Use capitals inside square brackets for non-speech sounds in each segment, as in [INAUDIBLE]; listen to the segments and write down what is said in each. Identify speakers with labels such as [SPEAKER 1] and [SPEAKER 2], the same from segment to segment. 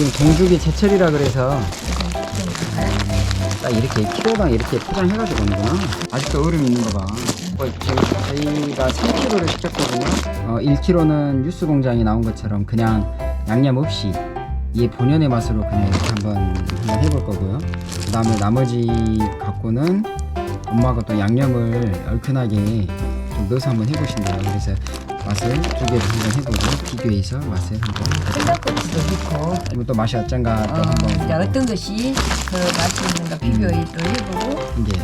[SPEAKER 1] 지금 동죽이 제철이라 그래서 딱 이렇게 키로당 이렇게 포장해가지고 오는구나. 아직도 얼음 있는 거 봐. 어, 지금 저희가 3kg를 시켰거든요. 어, 1kg는 뉴스 공장에 나온 것처럼 그냥 양념 없이 이 본연의 맛으로 그냥 이렇게 한번 한번 해볼 거고요. 그 다음에 나머지 갖고는 엄마가 또 양념을 얼큰하게 좀 넣어서 한번 해보신대요. 그래서 맛을 두 개를 한번 해보고 비교해서 맛을 한번
[SPEAKER 2] 생각보다도 넣고
[SPEAKER 1] 그리고 또 맛이 어쩐가 또
[SPEAKER 2] 어, 이제
[SPEAKER 1] 한번
[SPEAKER 2] 어떤 것이 더 맛이 있는가 비교해 또 해보고
[SPEAKER 1] 이제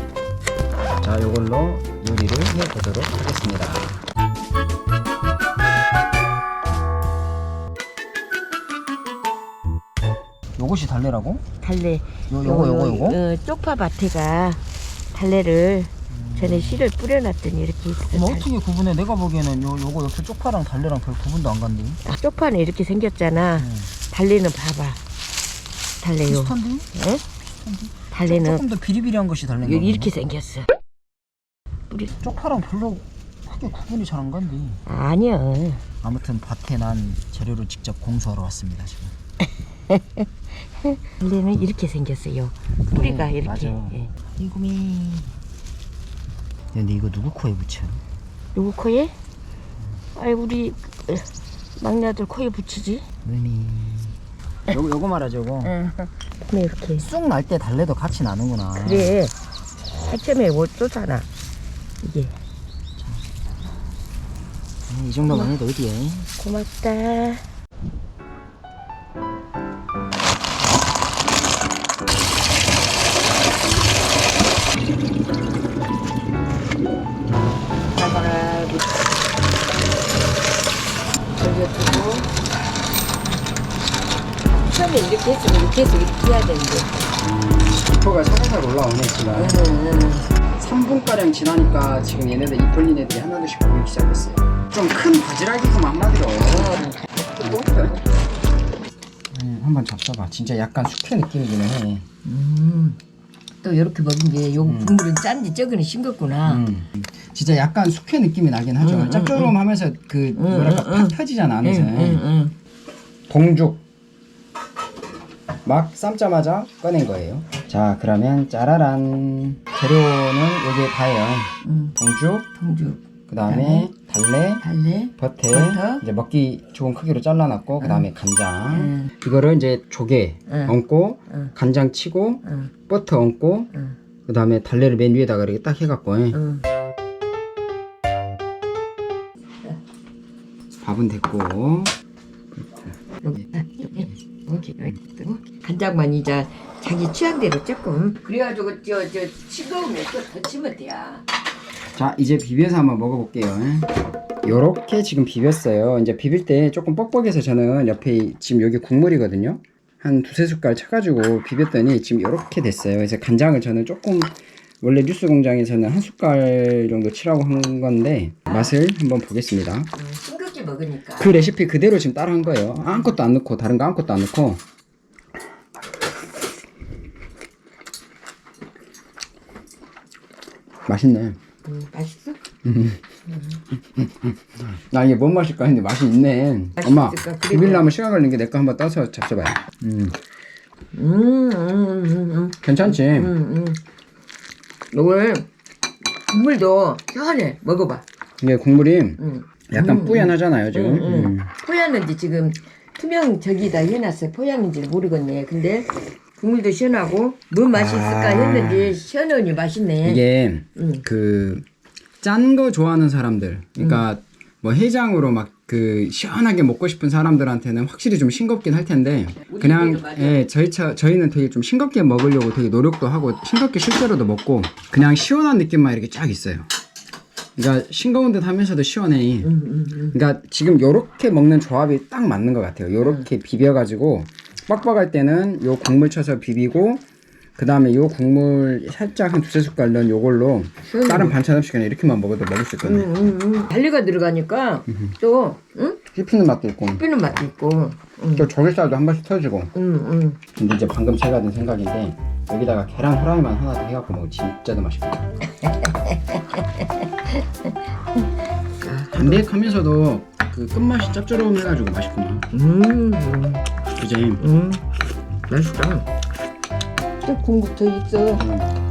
[SPEAKER 1] 자 요걸로 요리를 해보도록 하겠습니다. 요것이 달래라고?
[SPEAKER 2] 달래
[SPEAKER 1] 요 요거 요거 요거?
[SPEAKER 2] 어, 쪽파 밭에가 달래를 전에 씨를 뿌려놨더니 이렇게 있어
[SPEAKER 1] 그럼 어떻게 구분해? 내가 보기에는 요 요거 옆에 쪽파랑 달래랑 별 구분도 안 간대.
[SPEAKER 2] 달- 쪽파는 이렇게 생겼잖아 달래는 봐봐 달래요
[SPEAKER 1] 비슷한데?
[SPEAKER 2] 응? 달래는
[SPEAKER 1] 조금 더 비리비리한 것이 달래인가?
[SPEAKER 2] 여기 이렇게 생겼어 뿌리
[SPEAKER 1] 쪽파랑 별로 크게 구분이 잘 안 간대.
[SPEAKER 2] 아니야
[SPEAKER 1] 아무튼 밭에 난 재료를 직접 공수하러 왔습니다 지금. [LAUGHS]
[SPEAKER 2] 달래는 이렇게 생겼어요 뿌리가
[SPEAKER 1] 그래,
[SPEAKER 2] 이렇게
[SPEAKER 1] 맞아.
[SPEAKER 2] 예. 이구미
[SPEAKER 1] 근데 이거 누구 코에 붙여?
[SPEAKER 2] 누구 코에? 아이 우리 어, 막내 아들 코에 붙이지
[SPEAKER 1] 왜니? 요거 요거 말하죠 요거.
[SPEAKER 2] 응 네, 이렇게
[SPEAKER 1] 쑥 날 때 달래도 같이 나는구나.
[SPEAKER 2] 그래 해점에 못 쏘잖아 이게
[SPEAKER 1] 아, 이 정도만 해도 어디에?
[SPEAKER 2] 고맙다 돌려주고 처음에 이렇게 했으면 이렇게 해서 이렇게 해야 되는데
[SPEAKER 1] 기포가 살살 올라오네 지금.
[SPEAKER 2] 응, 응.
[SPEAKER 1] 3분가량 지나니까 지금 얘네들 입 벌린 애들이 하나둘씩 보이기 시작했어요. 좀 큰 바지락이고 한마디로. 음, 한번 잡숴봐. 진짜 약간 숙회 느낌이기는 해.
[SPEAKER 2] 음. 또 이렇게 먹은 게요 국물은 짠지 저거는 싱겁구나.
[SPEAKER 1] 음. 진짜 약간 숙회 느낌이 나긴 하죠.
[SPEAKER 2] 음, 음,
[SPEAKER 1] 짭조름하면서 그 뭐랄까
[SPEAKER 2] 음,
[SPEAKER 1] 팍
[SPEAKER 2] 음.
[SPEAKER 1] 펴지잖아 안에서.
[SPEAKER 2] 응, 응, 응.
[SPEAKER 1] 동죽 막 삶자마자 꺼낸 거예요. 자 그러면 짜라란 재료는 여기에 다예요.
[SPEAKER 2] 응.
[SPEAKER 1] 동죽,
[SPEAKER 2] 동죽,
[SPEAKER 1] 그 다음에 달래,
[SPEAKER 2] 달래,
[SPEAKER 1] 버터,
[SPEAKER 2] 버터.
[SPEAKER 1] 이제 먹기 좋은 크기로 잘라놨고 그 다음에 간장.
[SPEAKER 2] 응.
[SPEAKER 1] 이거를 이제 조개
[SPEAKER 2] 응.
[SPEAKER 1] 얹고
[SPEAKER 2] 응.
[SPEAKER 1] 간장 치고
[SPEAKER 2] 응,
[SPEAKER 1] 버터 얹고
[SPEAKER 2] 응,
[SPEAKER 1] 그 다음에 달래를 맨 위에다가 이렇게 딱 해갖고 밥은 됐고
[SPEAKER 2] 아. 간장만 이제 자기 취향대로 조금. 그래가지고 저 저 싱거우면 또 더 치면 돼요.
[SPEAKER 1] 자 이제 비벼서 한번 먹어볼게요 요렇게 지금 비볐어요 이제 비빌 때 조금 뻑뻑해서 저는 옆에 지금 여기 국물이거든요 한 두세 숟갈 쳐가지고 비볐더니 지금 요렇게 됐어요 그래서 간장을 저는 조금 원래 뉴스 공장에서는 한 숟갈 정도 치라고 한 건데 맛을 한번 보겠습니다
[SPEAKER 2] 응, 싱겁게 먹으니까.
[SPEAKER 1] 그 레시피 그대로 지금 따라 한 거예요 아무것도 안 넣고 다른 거 아무것도 안 넣고 맛있네
[SPEAKER 2] 응, 맛있어?
[SPEAKER 1] 나 이게 뭔 맛일까 했는데 맛이 있네. 엄마,
[SPEAKER 2] 맛있을까? 그래,
[SPEAKER 1] 비빌려면 시간 게내거 한번 떠서 잡숴봐요. 음,
[SPEAKER 2] 음, 음, 음, 음.
[SPEAKER 1] 괜찮지?
[SPEAKER 2] 음, 음. 요걸 국물도 시원해 먹어봐.
[SPEAKER 1] 이게 국물이
[SPEAKER 2] 음.
[SPEAKER 1] 약간
[SPEAKER 2] 음,
[SPEAKER 1] 뿌연하잖아요, 지금.
[SPEAKER 2] 음, 음.
[SPEAKER 1] 음.
[SPEAKER 2] 포양인지 지금 투명 저기다 해놨어요. 포양인지 모르겠네. 근데 국물도 시원하고 뭐 맛이 있을까
[SPEAKER 1] 아.
[SPEAKER 2] 했는데 시원하니 맛있네.
[SPEAKER 1] 이게
[SPEAKER 2] 음.
[SPEAKER 1] 그 짠 거 좋아하는 사람들, 그러니까 뭐 해장으로 막 그 시원하게 먹고 싶은 사람들한테는 확실히 좀 싱겁긴 할 텐데 그냥
[SPEAKER 2] 맞아.
[SPEAKER 1] 예 저희 차 저희는 되게 좀 싱겁게 먹으려고 되게 노력도 하고 싱겁게 실제로도 먹고 그냥 시원한 느낌만 이렇게 쫙 있어요. 그러니까 싱거운 듯 하면서도 시원해.
[SPEAKER 2] 음, 음, 음.
[SPEAKER 1] 그러니까 지금 요렇게 먹는 조합이 딱 맞는 것 같아요. 요렇게 비벼가지고 뻑뻑할 때는 요 국물 쳐서 비비고 그 다음에 요 국물 살짝 한 두세 숟갈 넣은 요걸로
[SPEAKER 2] 시원해.
[SPEAKER 1] 다른 반찬 없이 그냥 이렇게만 먹어도 먹을 수 있거든요.
[SPEAKER 2] 음, 음, 음. 달리가 들어가니까 또 응?
[SPEAKER 1] 씹히는 맛도 있고
[SPEAKER 2] 삐는 맛도 있고. 음,
[SPEAKER 1] 또 조개살도 한 번씩 터지고
[SPEAKER 2] 음, 음.
[SPEAKER 1] 근데 이제 방금 제가 든 생각인데 여기다가 계란 후라이만 하나 더 해갖고 먹으면 진짜 더 맛있거든요. [LAUGHS] 담백하면서도 그 끝맛이 짭조름해가지고 맛있구나.
[SPEAKER 2] 음, 음.
[SPEAKER 1] 그지?
[SPEAKER 2] 음 맛있다 또더 있어
[SPEAKER 1] 응.